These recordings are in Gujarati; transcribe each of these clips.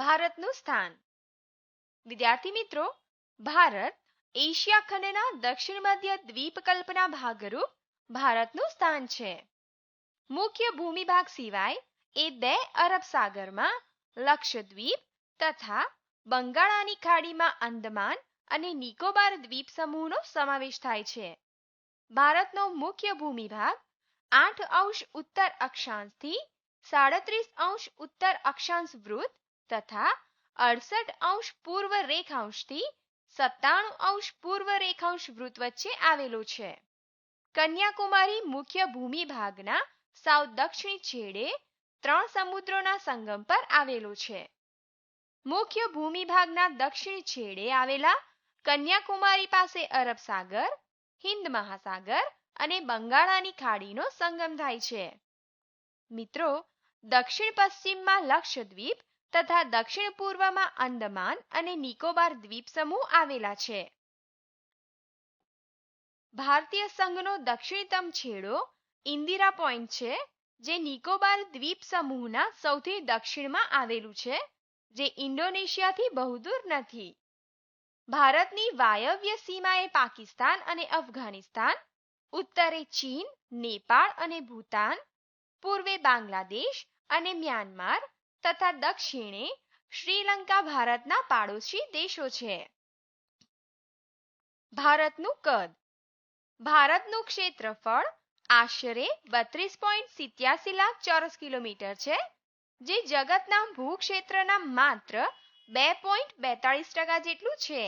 ભારતનું સ્થાન. વિદ્યાર્થી મિત્રો, ભારત એશિયા ખંડના દક્ષિણ મધ્ય દ્વીપકલ્પના ભાગરૂપ ભારતનું સ્થાન છે. મુખ્ય ભૂમિભાગ સિવાય એ બે અરબ સાગરમાં લક્ષદ્વીપ તથા બંગાળાની ખાડીમાં અંદમાન અને નિકોબાર દ્વીપ સમૂહનો સમાવેશ થાય છે. ભારતનો મુખ્ય ભૂમિભાગ આઠ અંશ ઉત્તર અક્ષાંશથી સાડત્રીસ અંશ ઉત્તર અક્ષાંશ વૃત્ત તથા અડસઠ અંશ પૂર્વ રેખાંશથી સત્તાણું અંશ પૂર્વ રેખાંશ વૃત્ત વચ્ચે આવેલો છે. કન્યાકુમારી મુખ્ય ભૂમિભાગના સાવ દક્ષિણ છેડે ત્રણ સમુદ્રોના સંગમ પર આવેલો છે. મુખ્ય ભૂમિભાગના દક્ષિણ છેડે આવેલા કન્યાકુમારી પાસે અરબ સાગર હિન્દ મહાસાગર અને બંગાળાની ખાડીનો સંગમ થાય છે. મિત્રો, દક્ષિણ પશ્ચિમમાં લક્ષદ્વીપ તથા દક્ષિણ પૂર્વમાં અંદમાન અને નિકોબાર દ્વીપ સમૂહ આવેલા છે. ભારતીય સંઘનો દક્ષિણતમ છેડો ઇન્દિરા પોઈન્ટ છે, જે નિકોબાર દ્વીપ સમૂહના સૌથી દક્ષિણમાં આવેલું છે, જે ઇન્ડોનેશિયાથી બહુ દૂર નથી. ભારતની વાયવ્ય સીમાએ પાકિસ્તાન અને અફઘાનિસ્તાન, ઉત્તરે ચીન, નેપાળ અને ભૂતાન, પૂર્વે બાંગ્લાદેશ અને મ્યાનમાર તથા દક્ષિણે શ્રીલંકા ભારતના પાડોશી દેશો છે. ભારતનું કદ. ભારતનું ક્ષેત્રફળ આશરે બત્રીસ પોઈન્ટ સિત્યાસી લાખ ચોરસ કિલોમીટર છે, જે જગતના ભૂક્ષેત્રના માત્ર બે પોઈન્ટ બેતાળીસ ટકા જેટલું છે.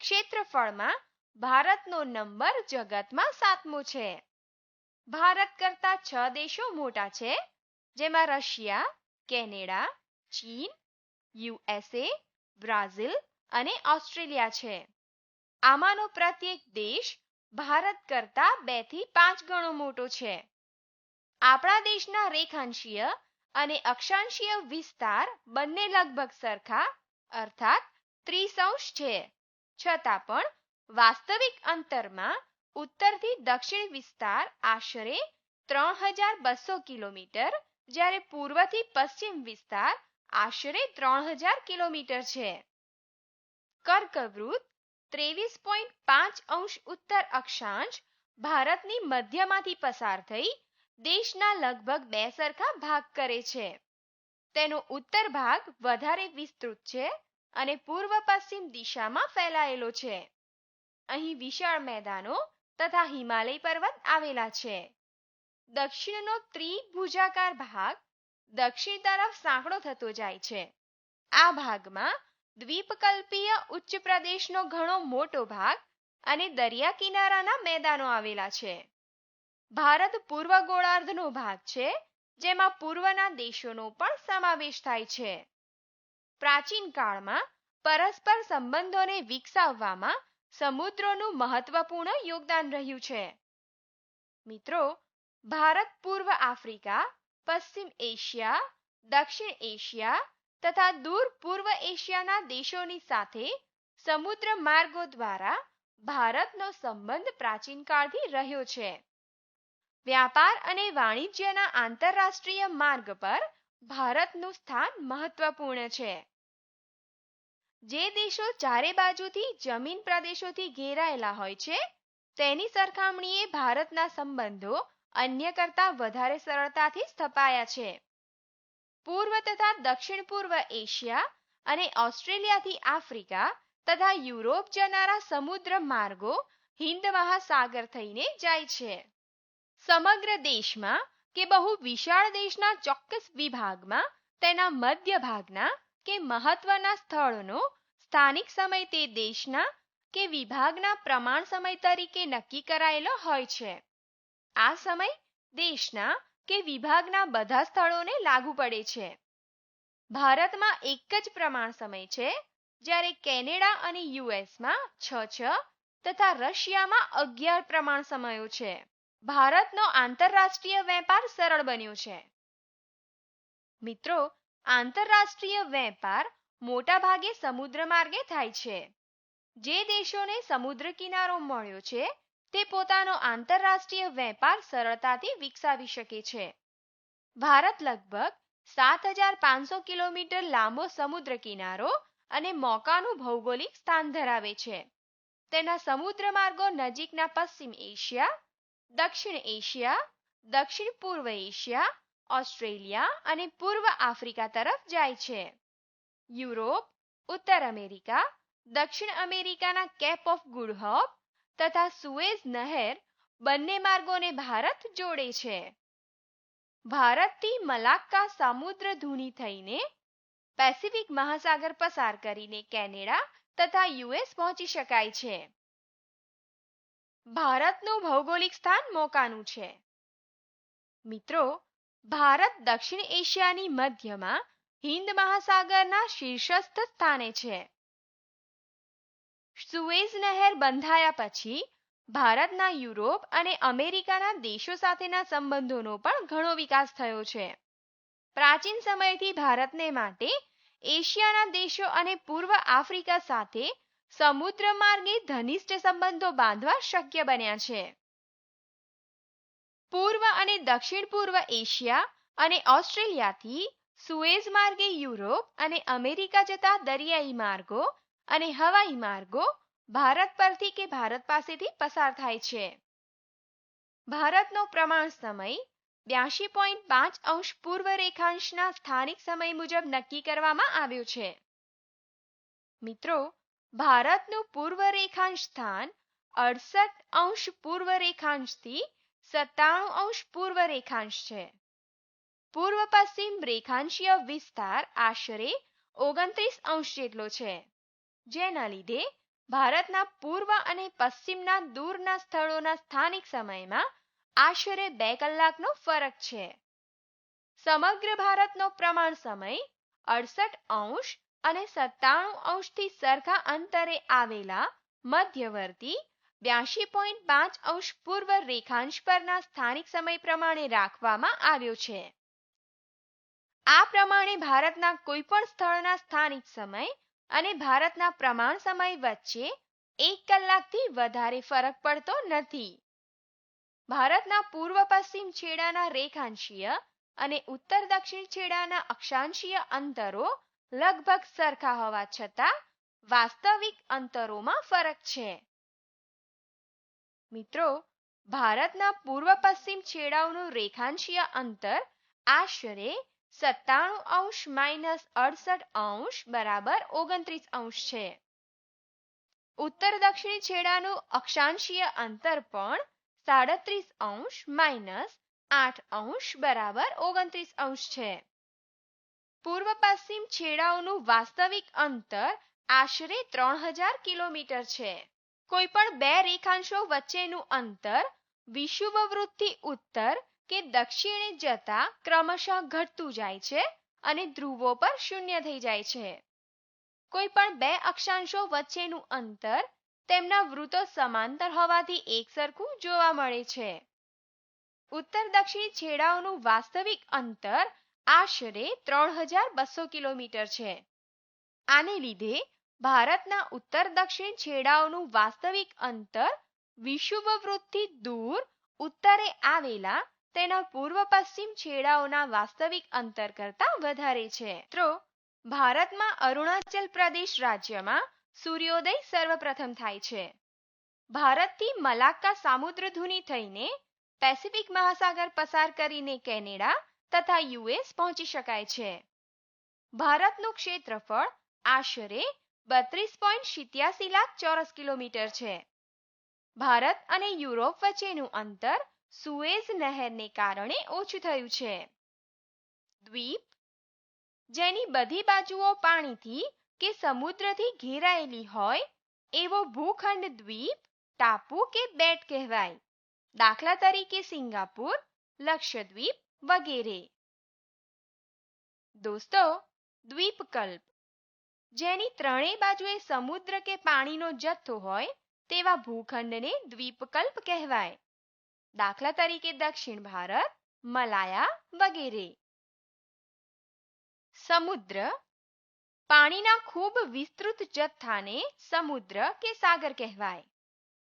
ક્ષેત્રફળમાં ભારતનો નંબર જગતમાં સાતમો છે. ભારત કરતા છ દેશો મોટા છે, જેમાં રશિયા કેનેડા, ચીન યુએસએ બ્રાઝિલ અને ઓસ્ટ્રેલિયા છે. આમાંનો પ્રત્યેક દેશ ભારત કરતા બેથી પાંચ ગણો મોટો છે. આપણા દેશના રેખાંશીય અને અક્ષાંશીય વિસ્તાર બંને લગભગ સરખા, અર્થાત ત્રિસંશ છે. છતાં પણ વાસ્તવિક અંતરમાં ઉત્તરથી દક્ષિણ વિસ્તાર આશરે ત્રણ હજાર બસો કિલોમીટર જ્યારે પૂર્વથી પશ્ચિમ વિસ્તાર આશરે ત્રણ હજાર કિલોમીટર છે. કર્કવૃત ત્રેવીસ પોઈન્ટ પાંચ અંશ ઉત્તર અક્ષાંશ ભારતની મધ્યમાંથી પસાર થઈ દેશના લગભગ બે સરખા ભાગ કરે છે. તેનો ઉત્તર ભાગ વધારે વિસ્તૃત છે અને પૂર્વ પશ્ચિમ દિશામાં ફેલાયેલો છે. અહીં વિશાળ મેદાનો તથા હિમાલય પર્વત આવેલા છે. દક્ષિણનો ત્રિભુજાકાર ભાગ દક્ષિણ તરફ સાંકડો થતો જાય છે. આ ભાગમાં દ્વીપકલ્પીય ઉચ્ચ પ્રદેશનો ઘણો મોટો ભાગ અને દરિયા કિનારાના મેદાનો આવેલા છે. ભારત પૂર્વ ગોળાર્ધનો ભાગ છે, જેમાં પૂર્વના દેશોનો પણ સમાવેશ થાય છે. પ્રાચીન કાળમાં પરસ્પર સંબંધોને વિકસાવવામાં સમુદ્રોનું મહત્વપૂર્ણ યોગદાન રહ્યું છે. મિત્રો ભારત પૂર્વ આફ્રિકા, પશ્ચિમ એશિયા, દક્ષિણ એશિયા તથા દૂર પૂર્વ એશિયાના દેશોની સાથે સમુદ્ર માર્ગો દ્વારા ભારતનો સંબંધ પ્રાચીન રહ્યો છે. વ્યાપાર અને વાણિજ્યના આંતરરાષ્ટ્રીય માર્ગ પર ભારતનું સ્થાન મહત્વપૂર્ણ છે. જે દેશો ચારે બાજુથી જમીન પ્રદેશોથી ઘેરાયેલા હોય છે, તેની સરખામણીએ ભારતના સંબંધો અન્ય કરતાં વધારે સરળતાથી સ્થપાયા છે. પૂર્વ તથા દક્ષિણ પૂર્વ એશિયા અને ઓસ્ટ્રેલિયાથી આફ્રિકા તથા યુરોપ જનારા સમુદ્ર માર્ગો હિન્દ મહાસાગર થઈને જાય છે. સમગ્ર દેશમાં કે બહુ વિશાળ દેશના ચોક્કસ વિભાગમાં, તેના મધ્ય ભાગના કે મહત્વના સ્થળોનો સ્થાનિક સમય તે દેશના કે વિભાગના પ્રમાણ સમય તરીકે નક્કી કરાયેલો હોય છે. આ સમય દેશના કે વિભાગના બધા સ્થળોને લાગુ પડે છે. ભારતમાં એક જ પ્રમાણ સમય છે જ્યારે કેનેડા અને યુએસમાં છ છ તથા રશિયામાં અગિયાર પ્રમાણ સમયો છે. ભારતનો આંતરરાષ્ટ્રીય વેપાર સરળ બન્યો છે. મિત્રો, આંતરરાષ્ટ્રીય વેપાર મોટા ભાગે સમુદ્ર માર્ગે થાય છે. જે દેશોને સમુદ્ર કિનારો મળ્યો છે તે પોતાનો આંતરરાષ્ટ્રીય વેપાર સરળતાથી વિકસાવી શકે છે. ભારત લગભગ સાત હજાર પાંચસો કિલોમીટર લાંબો સમુદ્ર કિનારો અને મોકાનું ભૌગોલિક સ્થાન ધરાવે છે. તેના સમુદ્ર માર્ગો નજીકના પશ્ચિમ એશિયા, દક્ષિણ એશિયા, દક્ષિણ પૂર્વ એશિયા, ઓસ્ટ્રેલિયા અને પૂર્વ આફ્રિકા તરફ જાય છે. યુરોપ, ઉત્તર અમેરિકા, દક્ષિણ અમેરિકાના કેપ ઓફ ગુડ હોપ તથા સુએઝ નહેર બંને માર્ગોને ભારત જોડે છે. ભારતથી મલાક્કા સમુદ્ર ધૂની થઈને પેસિફિક મહાસાગર પસાર કરીને કેનેડા તથા યુએસ પહોંચી શકાય છે. ભારતનું ભૌગોલિક સ્થાન મોકાનું છે. મિત્રો, ભારત દક્ષિણ એશિયાની મધ્યમાં હિન્દ મહાસાગરના શીર્ષસ્થ સ્થાને છે. સુએઝ નહેર બંધાયા પછી ભારતના યુરોપ અને અમેરિકાના દેશો સાથેના સંબંધોનો પણ ઘણો વિકાસ થયો છે. પ્રાચીન સમયથી ભારતને માટે એશિયાના દેશો અને પૂર્વ આફ્રિકા સાથે સમુદ્ર માર્ગે ઘનિષ્ઠ સંબંધો બાંધવા શક્ય બન્યા છે. પૂર્વ અને દક્ષિણ પૂર્વ એશિયા અને ઓસ્ટ્રેલિયાથી સુએઝ માર્ગે યુરોપ અને અમેરિકા જતા દરિયાઈ માર્ગો અને હવાઈ માર્ગો ભારત પરથી કે ભારત પાસેથી પસાર થાય છે. ભારતનો પ્રમાણ સમય બ્યાસી પોઈન્ટ પાંચ અંશ પૂર્વ રેખાંશના સ્થાનિક સમય મુજબ નક્કી કરવામાં આવ્યો છે. મિત્રો, ભારતનું પૂર્વ રેખાંશ સ્થાન અડસઠ અંશ પૂર્વ રેખાંશથી સત્તાણું અંશ પૂર્વ રેખાંશ છે. પૂર્વ પશ્ચિમ રેખાંશીય વિસ્તાર આશરે ઓગણત્રીસ અંશ જેટલો છે. જેના લીધે ભારતના પૂર્વ અને પશ્ચિમના દૂરના સ્થળોના સ્થાનિક સમયમાં આશરે બે કલાકનો ફરક છે. સમગ્ર ભારતનો પ્રમાણ સમય અડસઠ અંશ અને સત્તાણું અંશથી સરખા અંતરે આવેલા મધ્યવર્તી બ્યાસી પોઈન્ટ પાંચ અંશ પૂર્વ રેખાંશ પરના સ્થાનિક સમય પ્રમાણે રાખવામાં આવ્યો છે. આ પ્રમાણે ભારતના કોઈપણ સ્થળના સ્થાનિક સમય અને ભારતના પ્રમાણ સમય વચ્ચે એક કલાકથી વધારે ફરક પડતો નથી. ભારતના પૂર્વ પશ્ચિમ છેડાના રેખાંશીય અને ઉત્તર દક્ષિણ છેડાના અક્ષાંશીય અંતરો લગભગ સરખા હોવા છતાં વાસ્તવિક અંતરોમાં ફરક છે. મિત્રો, ભારતના પૂર્વ પશ્ચિમ છેડાઓનું રેખાંશીય અંતર આશરે સત્તાણું અંશ માઇનસ અડસઠ અંશ બરાબર ઓગણત્રીસ અંશ છે. ઉત્તર દક્ષિણ છેડાનું અક્ષાંશીય અંતર પણ સાડત્રીસ અંશ માઇનસ આઠ અંશ બરાબર ઓગણત્રીસ અંશ છે. પૂર્વ પશ્ચિમ છેડાઓનું વાસ્તવિક અંતર આશરે ત્રણ હજાર કિલોમીટર છે. કોઈ પણ બે રેખાંશો વચ્ચેનું અંતર વિષુવવૃત્તથી ઉત્તર કે દક્ષિણે જતા ક્રમશઃ ઘટતું જાય છે અને ધ્રુવો પર શૂન્ય થઈ જાય છે. કોઈ પણ બે અક્ષાંશો વચ્ચેનું અંતર તેમના વૃતો સમાંતર હોવાથી એકસરખું જોવા મળે છે. ઉત્તર દક્ષિણ છેડાઓનું વાસ્તવિક અંતર આશરે ત્રણ હજાર બસો કિલોમીટર છે. આને લીધે ભારતના ઉત્તર દક્ષિણ છેડાઓનું વાસ્તવિક અંતર વિષુવવૃત્તથી દૂર ઉત્તરે આવેલા તેના પૂર્વ પશ્ચિમ છેડાઓના વાસ્તવિક અંતર કરતા વધારે છે. મિત્રો, ભારતમાં અરુણાચલ પ્રદેશ રાજ્યમાં સૂર્યોદય સર્વપ્રથમ થાય છે. ભારતથી મલાક્કા સામુદ્રધુની થઈને પેસિફિક મહાસાગર પસાર કરીને કેનેડા તથા યુએસ પહોંચી શકાય છે. ભારતનું ક્ષેત્રફળ આશરે બત્રીસ પોઈન્ટ સિત્યાસી લાખ ચોરસ કિલોમીટર છે. ભારત અને યુરોપ વચ્ચેનું અંતર સુએઝ નહેરને કારણે ઓછું થયું છે. દ્વીપ, જેની બધી બાજુઓ પાણીથી કે સમુદ્રથી ઘેરાયેલી હોય, એવો ભૂખંડ દ્વીપ ટાપુ કે બેટ કહેવાય. દાખલા તરીકે સિંગાપુર, લક્ષદ્વીપ વગેરે. દોસ્તો, દ્વીપકલ્પ, જેની ત્રણેય બાજુએ સમુદ્ર કે પાણીનો જથ્થો હોય, તેવા ભૂખંડને દ્વીપકલ્પ કહેવાય. દાખલા તરીકે દક્ષિણ ભારત, મલાયા વગેરે. સમુદ્ર. પાણીના ખૂબ વિસ્તૃત જથ્થાને સમુદ્ર કે સાગર કહેવાય.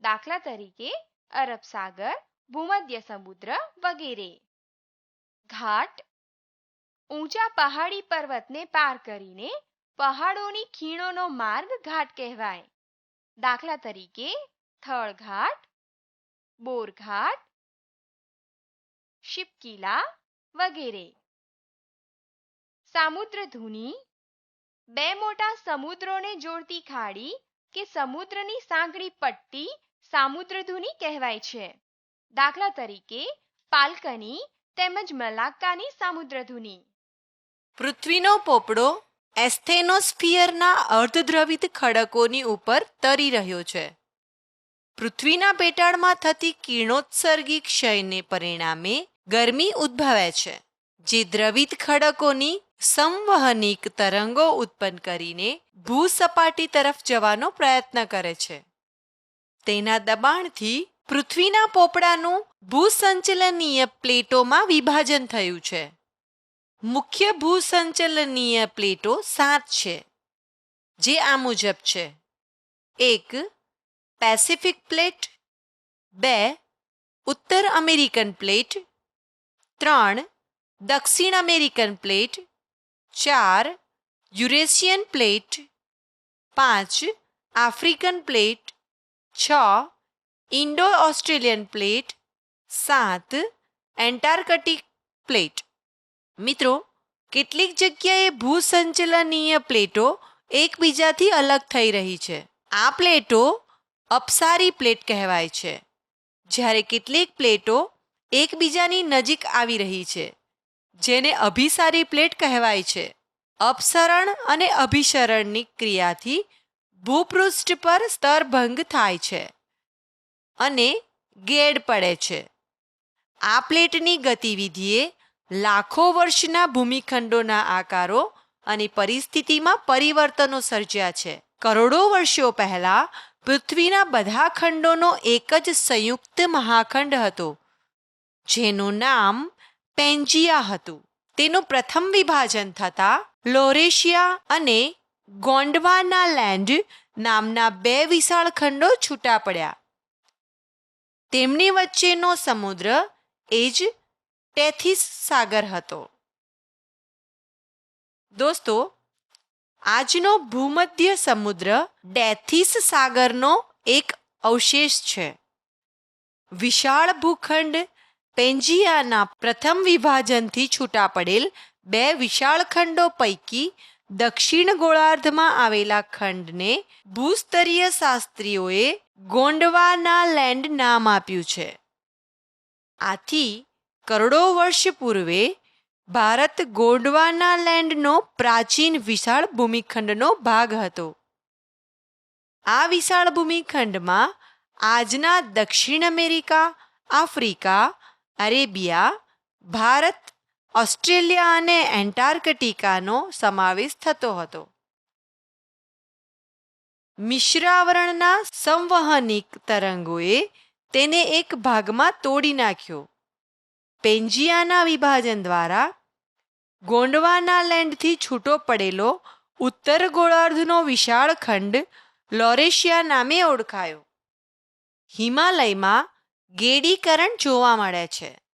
દાખલા તરીકે, અરબ સાગર, ભૂમધ્ય સમુદ્ર વગેરે. ઘાટ. ઊંચા પહાડી પર્વતને પાર કરીને પહાડોની ખીણોનો માર્ગ ઘાટ કહેવાય. દાખલા તરીકે, થળઘાટ બોરઘાટ શિપકીલા વગેરે સામુદ્રધુની બે મોટા સમુદ્રોને જોડતી ખાડી કે સમુદ્રની સાંકડી પટ્ટી સામુદ્રધુની કહેવાય છે દાખલા તરીકે પાલકની તેમજ મલાક્કાની સામુદ્રધુની પૃથ્વીનો પોપડો એસ્થેનોસ્ફિયરના અર્ધદ્રવિત ખડકોની ઉપર તરી રહ્યો છે પૃથ્વીના પેટાળમાં થતી કિરણોત્સર્ગી ક્ષયને પરિણામે ગરમી ઉદ્ભવે છે, જે દ્રવિત ખડકોની સંવહનિક તરંગો ઉત્પન્ન કરીને ભૂસપાટી તરફ જવાનો પ્રયત્ન કરે છે. તેના દબાણથી પૃથ્વીના પોપડાનું ભૂસંચલનીય પ્લેટોમાં વિભાજન થયું છે. મુખ્ય ભૂસંચલનીય પ્લેટો સાત છે, જે આ મુજબ છે. એક પેસિફિક પ્લેટ બે, ઉત્તર અમેરિકન પ્લેટ ત્રણ, દક્ષિણ અમેરિકન પ્લેટ ચાર, યુરેશિયન પ્લેટ પાંચ, આફ્રિકન પ્લેટ છ ઇન્ડો ઓસ્ટ્રેલિયન પ્લેટ સાત, એન્ટાર્કટિક પ્લેટ મિત્રો, કેટલીક જગ્યાએ ભૂસંચલનીય પ્લેટો એકબીજાથી અલગ થઈ રહી છે. આ પ્લેટો અપસારી પ્લેટ કહેવાય છે. જ્યારે કેટલીક પ્લેટો એકબીજાની નજીક આવી રહી છે, જેને અભિસારી પ્લેટ કહેવાય છે. અપસરણ અને અભિસરણની ક્રિયાથી ભૂપૃષ્ઠ પર સ્તરભંગ થાય છે અને ગેડ પડે છે. આ પ્લેટની ગતિવિધિએ લાખો વર્ષના ભૂમિખંડોના આકારો અને પરિસ્થિતિમાં પરિવર્તનો સર્જ્યા છે. કરોડો વર્ષો પહેલા પૃથ્વીના બધા ખંડોનો એક જ સંયુક્ત મહાખંડ હતો, જેનું નામ પેન્જિયા હતું. તેનું પ્રથમ વિભાજન થતાં લોરેશિયા અને ગોંડવાના લેન્ડ નામના બે વિશાળ ખંડો છૂટા પડ્યા. તેમની વચ્ચેનો સમુદ્ર એ જ ટેથિસ સાગર હતો. દોસ્તો આજનો ભૂમધ્ય સમુદ્ર ડેથીસ સાગરનો એક અવશેષ છે. વિશાળ ભૂખંડ પેન્જિયાના પ્રથમ વિભાજનથી છૂટા પડેલ બે વિશાળ ખંડો પૈકી દક્ષિણ ગોળાર્ધમાં આવેલા ખંડને ભૂસ્તરીય શાસ્ત્રીઓએ ગોંડવાના લેન્ડ નામ આપ્યું છે. આથી કરોડો વર્ષ પૂર્વે ભારત ગોંડવાના લેન્ડનો પ્રાચીન વિશાળ ભૂમિખંડનો ભાગ હતો. આ વિશાળ ભૂમિખંડમાં આજના દક્ષિણ America, Africa, Arabia, Bharat, Australia અને એન્ટાર્કટિકાનો સમાવેશ થતો હતો. મિશ્રાવરણના સંવહનિક તરંગોએ તેને એક ભાગમાં તોડી નાખ્યો. પેન્જિયાના વિભાજન દ્વારા ગોંડવાના લેન્ડથી છૂટો પડેલો ઉત્તર ગોળાર્ધનો વિશાળ ખંડ લોરેશિયા નામે ઓળખાયો. હિમાલયમાં ગેડીકરણ જોવા મળે છે.